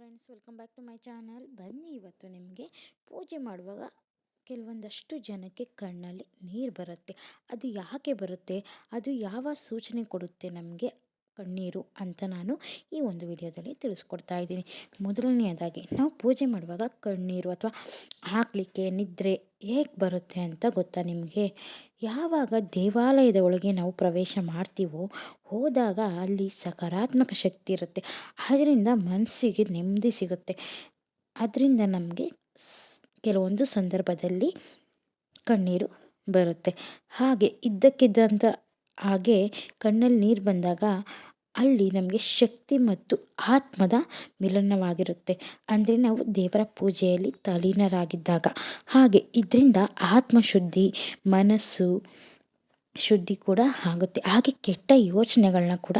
Friends welcome back to my channel ಬನ್ನಿ ಇವತ್ತು ನಿಮಗೆ ಪೂಜೆ ಮಾಡುವಾಗ ಕೆಲವೊಂದಷ್ಟು ಜನಕ್ಕೆ ಕಣ್ಣಲ್ಲಿ ನೀರು ಬರುತ್ತೆ. ಅದು ಯಾಕೆ ಬರುತ್ತೆ? ಅದು ಯಾವ ಸೂಚನೆ ಕೊಡುತ್ತೆ ನಮಗೆ? ಕಣ್ಣೀರು ಅಂತ ನಾನು ಈ ಒಂದು ವಿಡಿಯೋದಲ್ಲಿ ತಿಳಿಸ್ಕೊಡ್ತಾ ಇದ್ದೀನಿ. ಮೊದಲನೆಯದಾಗಿ, ನಾವು ಪೂಜೆ ಮಾಡುವಾಗ ಕಣ್ಣೀರು ಅಥವಾ ಹಾಕಲಿಕ್ಕೆ ನಿದ್ರೆ ಹೇಗೆ ಬರುತ್ತೆ ಅಂತ ಗೊತ್ತಾ ನಿಮಗೆ? ಯಾವಾಗ ದೇವಾಲಯದ ಒಳಗೆ ನಾವು ಪ್ರವೇಶ ಮಾಡ್ತೀವೋ, ಹೋದಾಗ ಅಲ್ಲಿ ಸಕಾರಾತ್ಮಕ ಶಕ್ತಿ ಇರುತ್ತೆ. ಅದರಿಂದ ಮನಸ್ಸಿಗೆ ನೆಮ್ಮದಿ ಸಿಗುತ್ತೆ. ಅದರಿಂದ ನಮಗೆ ಕೆಲವೊಂದು ಸಂದರ್ಭದಲ್ಲಿ ಕಣ್ಣೀರು ಬರುತ್ತೆ. ಹಾಗೆ ಇದ್ದಕ್ಕಿದ್ದಂಥ ಹಾಗೆ ಕಣ್ಣಲ್ಲಿ ನೀರು ಬಂದಾಗ ಅಲ್ಲಿ ನಮಗೆ ಶಕ್ತಿ ಮತ್ತು ಆತ್ಮದ ಮಿಲನವಾಗಿರುತ್ತೆ. ಅಂದರೆ ನಾವು ದೇವರ ಪೂಜೆಯಲ್ಲಿ ತಲೀನರಾಗಿದ್ದಾಗ ಹಾಗೆ ಇದರಿಂದ ಆತ್ಮಶುದ್ಧಿ, ಮನಸ್ಸು ಶುದ್ಧಿ ಕೂಡ ಆಗುತ್ತೆ. ಹಾಗೆ ಕೆಟ್ಟ ಯೋಚನೆಗಳನ್ನ ಕೂಡ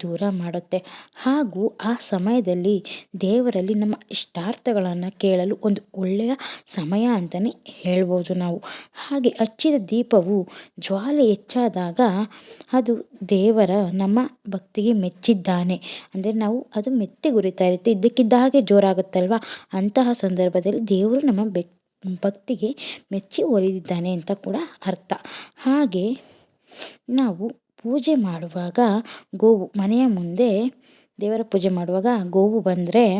ದೂರ ಮಾಡುತ್ತೆ. ಹಾಗೂ ಆ ಸಮಯದಲ್ಲಿ ದೇವರಲ್ಲಿ ನಮ್ಮ ಇಷ್ಟಾರ್ಥಗಳನ್ನು ಕೇಳಲು ಒಂದು ಒಳ್ಳೆಯ ಸಮಯ ಅಂತಲೇ ಹೇಳ್ಬೋದು ನಾವು. ಹಾಗೆ ಹಚ್ಚಿದ ದೀಪವು ಜ್ವಾಲೆ ಹೆಚ್ಚಾದಾಗ ಅದು ದೇವರ ನಮ್ಮ ಭಕ್ತಿಗೆ ಮೆಚ್ಚಿದ್ದಾನೆ. ಅಂದರೆ ನಾವು ಅದು ಮೆತ್ತಿಗುರಿತಾ ಇರುತ್ತೆ. ಇದ್ದಕ್ಕಿದ್ದ ಹಾಗೆ ಜೋರಾಗುತ್ತಲ್ವ? ಅಂತಹ ಸಂದರ್ಭದಲ್ಲಿ ದೇವರು ನಮ್ಮ ಬೆಕ್ ಭಕ್ತಿಗೆ ಮೆಚ್ಚಿ ಒಲಿದಿದ್ದಾನೆ ಅಂತ ಕೂಡ ಅರ್ಥ. ಹಾಗೆ ನಾವು ಪೂಜೆ ಮಾಡುವಾಗ ಗೋವು, ಮನೆಯ ಮುಂದೆ ದೇವರ ಪೂಜೆ ಮಾಡುವಾಗ ಗೋವು ಬಂದರೆ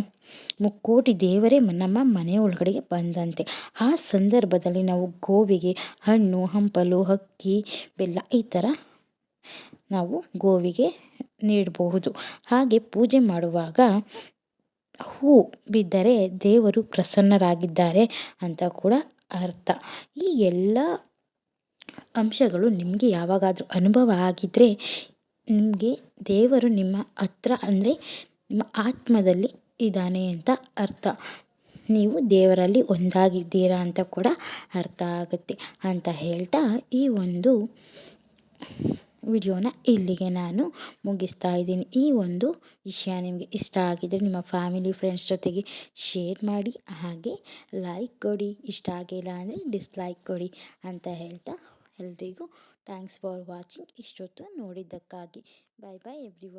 ಮುಕ್ಕೋಟಿ ದೇವರೇ ನಮ್ಮ ಮನೆ ಒಳಗಡೆಗೆ ಬಂದಂತೆ. ಆ ಸಂದರ್ಭದಲ್ಲಿ ನಾವು ಗೋವಿಗೆ ಹಣ್ಣು, ಹಂಪಲು, ಅಕ್ಕಿ, ಬೆಲ್ಲ ಈ ಥರ ನಾವು ಗೋವಿಗೆ ನೀಡಬಹುದು. ಹಾಗೆ ಪೂಜೆ ಮಾಡುವಾಗ ಹೂ ಬಿದ್ದರೆ ದೇವರು ಪ್ರಸನ್ನರಾಗಿದ್ದಾರೆ ಅಂತ ಕೂಡ ಅರ್ಥ. ಈ ಎಲ್ಲ ಅಂಶಗಳು ನಿಮಗೆ ಯಾವಾಗಾದರೂ ಅನುಭವ ಆಗಿದ್ದರೆ ನಿಮಗೆ ದೇವರು ನಿಮ್ಮ ಹತ್ರ ಅಂದರೆ ನಿಮ್ಮ ಆತ್ಮದಲ್ಲಿ ಇದ್ದಾನೆ ಅಂತ ಅರ್ಥ. ನೀವು ದೇವರಲ್ಲಿ ಒಂದಾಗಿದ್ದೀರಾ ಅಂತ ಕೂಡ ಅರ್ಥ ಆಗುತ್ತೆ ಅಂತ ಹೇಳ್ತಾ ಈ ಒಂದು ವಿಡಿಯೋನ ಇಲ್ಲಿಗೆ ನಾನು ಮುಗಿಸ್ತಾ ಇದ್ದೀನಿ. ಈ ಒಂದು ವಿಷಯ ನಿಮಗೆ ಇಷ್ಟ ಆಗಿದ್ದರೆ ನಿಮ್ಮ ಫ್ಯಾಮಿಲಿ, ಫ್ರೆಂಡ್ಸ್ ಜೊತೆಗೆ ಶೇರ್ ಮಾಡಿ, ಹಾಗೆ ಲೈಕ್ ಕೊಡಿ. ಇಷ್ಟ ಆಗಿಲ್ಲ ಅಂದರೆ ಡಿಸ್ಲೈಕ್ ಕೊಡಿ ಅಂತ ಹೇಳ್ತಾ ಎಲ್ರಿಗೂ ಥ್ಯಾಂಕ್ಸ್ ಫಾರ್ ವಾಚಿಂಗ್. ಇಷ್ಟೊತ್ತು ನೋಡಿದ್ದಕ್ಕಾಗಿ. ಬಾಯ್ ಬಾಯ್ ಎವ್ರಿ